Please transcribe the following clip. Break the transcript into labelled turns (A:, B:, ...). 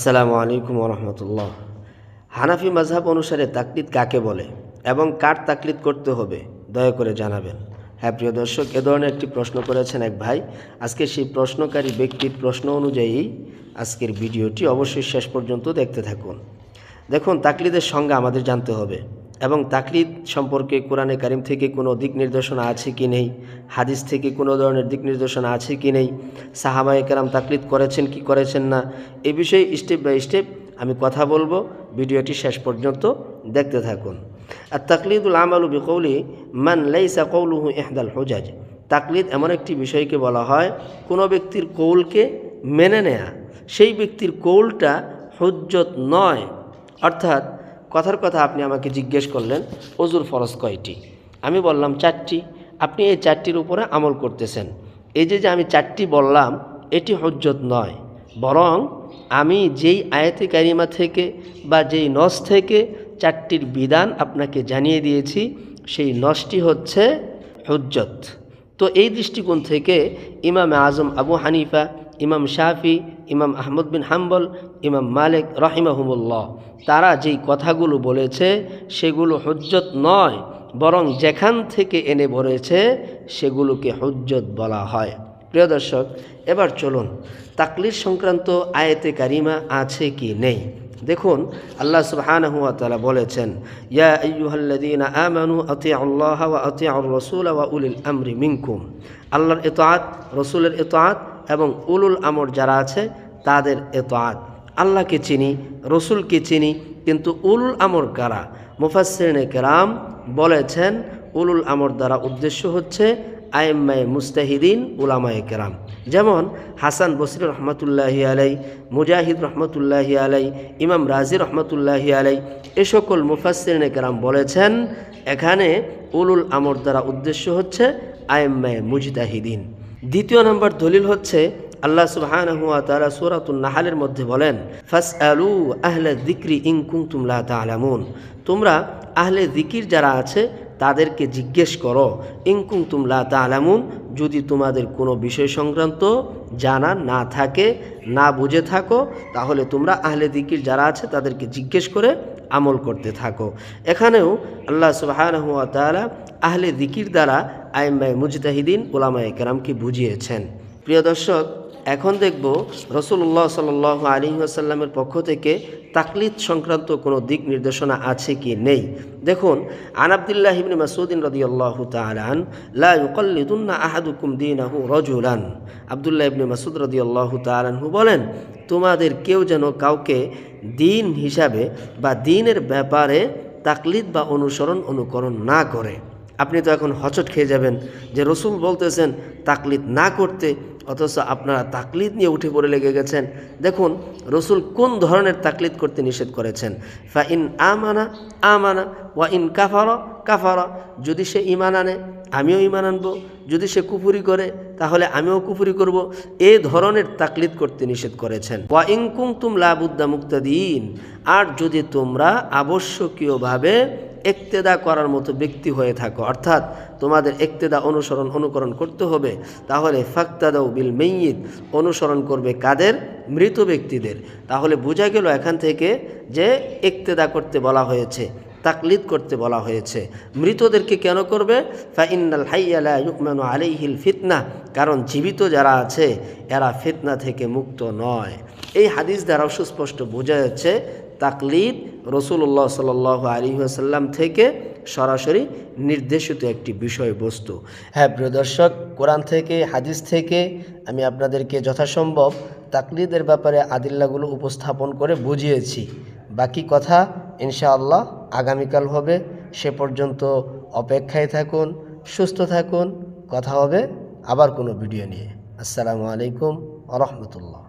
A: আসসালামু আলাইকুম রহমতুল্লাহ হানাফি মাঝহাব অনুসারে তাকলিদ কাকে বলে এবং কার তাকলিদ করতে হবে, দয়া করে জানাবেন। হ্যাঁ প্রিয় দর্শক, এ ধরনের একটি প্রশ্ন করেছেন এক ভাই। আজকে সেই প্রশ্নকারী ব্যক্তির প্রশ্ন অনুযায়ী আজকের ভিডিওটি অবশ্যই শেষ পর্যন্ত দেখতে থাকুন। দেখুন, তাকলিদের সংজ্ঞা আমাদের জানতে হবে। এবং তাকলিদ সম্পর্কে কোরআনে কারিম থেকে কোনো দিক নির্দেশনা আছে কি নেই? হাদিস থেকে কোনো ধরনের দিক নির্দেশনা আছে কি নেই? সাহাবায়ে কেরাম তাকলিদ করেছেন কি করেছেন না? এ বিষয়ে স্টেপ বাই স্টেপ আমি কথা বলব। ভিডিওটি শেষ পর্যন্ত দেখতে থাকুন। আর তাকলিদুল আমালু বিকৌলি মান লাইসা কৌলুহু ইহদাল হোজাজ। তাকলিদ এমন একটি বিষয়কে বলা হয়, কোনো ব্যক্তির কৌলকে মেনে নেয়া। সেই ব্যক্তির কৌলটা হুজ্জত নয়। অর্থাৎ কথার কথা আপনি আমাকে জিজ্ঞেস করলেন অজুর ফরজ কয়টি? আমি বললাম, চারটি। আপনি এই চারটির উপরে আমল করতেছেন। এই যে যে আমি চারটি বললাম, এটি হজ্জত নয়। বরং আমি যেই আয়াতে কারিমা থেকে বা যেই নস থেকে চারটির বিধান আপনাকে জানিয়ে দিয়েছি, সেই নসটি হচ্ছে হজ্জত। তো এই দৃষ্টিকোণ থেকে ইমাম আজম আবু হানিফা ইমাম শাফি, ইমাম আহমদ বিন হাম্বল, ইমাম মালিক রহিমাহুমুল্লাহ। তারা যেই কথাগুলো বলেছে, সেগুলো হজ্জত নয়, বরং যেখান থেকে এনে বলেছে, সেগুলোকে হজ্জত বলা হয়। প্রিয় দর্শক, এবার চলুন, তাকলির সংক্রান্ত আয়েতে কারিমা আছে কি নেই? দেখুন, আল্লাহ তাআলা বলেছেন, ইয়া আইয়ুহাল্লাযীনা আমানু আতিউল্লাহ ওয়া আতিউর উলিল আমরি আল্লাহর ইতাআত রাসূলের ইতাআত এবং উলুল আমর যারা আছে, তাদের এতআত। আল্লাহকে চিনি, রসুলকে চিনি, কিন্তু উলুল আমর কারা? মুফাসসিরিনে কেরাম বলেছেন, উলুল আমর দ্বারা উদ্দেশ্য হচ্ছে আইম্মায় মুস্তাহিদিন উলামায়ে কেরাম। যেমন হাসান বসরি রহমতুল্লাহি আলাই মুজাহিদ রহমতুল্লাহি আলাই ইমাম রাজি রহমতুল্লাহি আলাই এ সকল মুফাসসিরিনে কেরাম বলেছেন, এখানে উলুল আমর দ্বারা উদ্দেশ্য হচ্ছে আইম্মায় মুজতাহিদিন। দ্বিতীয় নম্বর দলিল হচ্ছে, আল্লাহ তাআলা সূরাতুন নাহালের মধ্যে বলেন, ফাসআলু আহলা যিকরি ইন কুনতুম লা তা'লামুন তোমরা আহলে দিকির যারা আছে, তাদেরকে জিজ্ঞেস করো, ইন কুনতুম লা তা'লামুন যদি তোমাদের কোনো বিষয় সংক্রান্ত জানা না থাকে, না বুঝে থাকো, তাহলে তোমরা আহলে দিকির যারা আছে, তাদেরকে জিজ্ঞেস করে আমল করতে থাকো। এখানেও আল্লাহ সুবহানাহু ওয়া তাআলা আহলে দিকির দ্বারা আইম্বাই মুজতাহিদিন ওলামায় কেরামকে বুঝিয়েছেন। প্রিয় দর্শক এখন দেখব রসুল্লাহ সাল আলী আসাল্লামের পক্ষ থেকে তাকলিদ সংক্রান্ত কোনো দিক নির্দেশনা আছে কি নেই। দেখুন, আন আবদুল্লাহ ইবনে মাসুদিন রদিয়াল্লাহু তাআলান লা ইউকাল্লিদুন্না আহাদুকুম দীনাহু রাজুলান। আবদুল্লাহ ইবনে মাসুদ রদিয়াল্লাহু তাআলাহু বলেন, তোমাদের কেউ যেন কাউকে দিন হিসাবে বা দিনের ব্যাপারে তাকলিদ বা অনুসরণ, অনুকরণ না করে আপনি তো এখন হচট খেয়ে যাবেন। যে রসুল বলতেছেন, তাকলিদ না করতে, অথচ আপনারা তাকলিদ নিয়ে উঠে পড়ে লেগে গেছেন। দেখুন, রসুল কোন ধরনের তাকলিদ করতে নিষেধ করেছেন? ফা ইন আমানা আমানা, ওয়া ইন কাফার, কাফারা। যদি সে ইমান আনে, আমিও ইমান আনব। যদি সে কুফুরি করে, তাহলে আমিও কুফুরি করব। এ ধরনের তাকলিদ করতে নিষেধ করেছেন। ওয়া ইনকুম তুম লাবুদ্দা মুক্তাদিন। আর যদি তোমরা আবশ্যকীয়ভাবে একতেদা করার মতো ব্যক্তি হয়ে থাকো। অর্থাৎ তোমাদের একতেদা অনুসরণ, অনুকরণ করতে হবে। তাহলে ফাক্তাদাও বিল মেয়িদ অনুসরণ করবে কাদের? মৃত ব্যক্তিদের। তাহলে বোঝা গেল এখান থেকে যে একতেদা করতে বলা হয়েছে। তাকলিদ করতে বলা হয়েছে। মৃতদেরকে কেন করবে? ফাইনাল হাইয়ালা ইউকমানু আলাইহিল ফিতনা। কারণ জীবিত যারা আছে, এরা ফিতনা থেকে মুক্ত নয়। এই হাদিস দ্বারাও সুস্পষ্ট বোঝা যাচ্ছে, তাকলিদ রসুল্লাহ সাল আলী আসাল্লাম থেকে সরাসরি নির্দেশিত একটি বিষয়বস্তু। হ্যাঁ প্রিয় দর্শক, কোরআন থেকে, হাদিস থেকে আমি আপনাদেরকে যথাসম্ভব তাকলিদের ব্যাপারে আদিল্লাগুলো উপস্থাপন করে বুঝিয়েছি। বাকি কথা ইনশাআল্লাহ আগামীকাল হবে। সে পর্যন্ত অপেক্ষায় থাকুন, সুস্থ থাকুন। কথা হবে আবার কোনো ভিডিও নিয়ে। আসসালামু আলাইকুম আ রহমতুল্লাহ।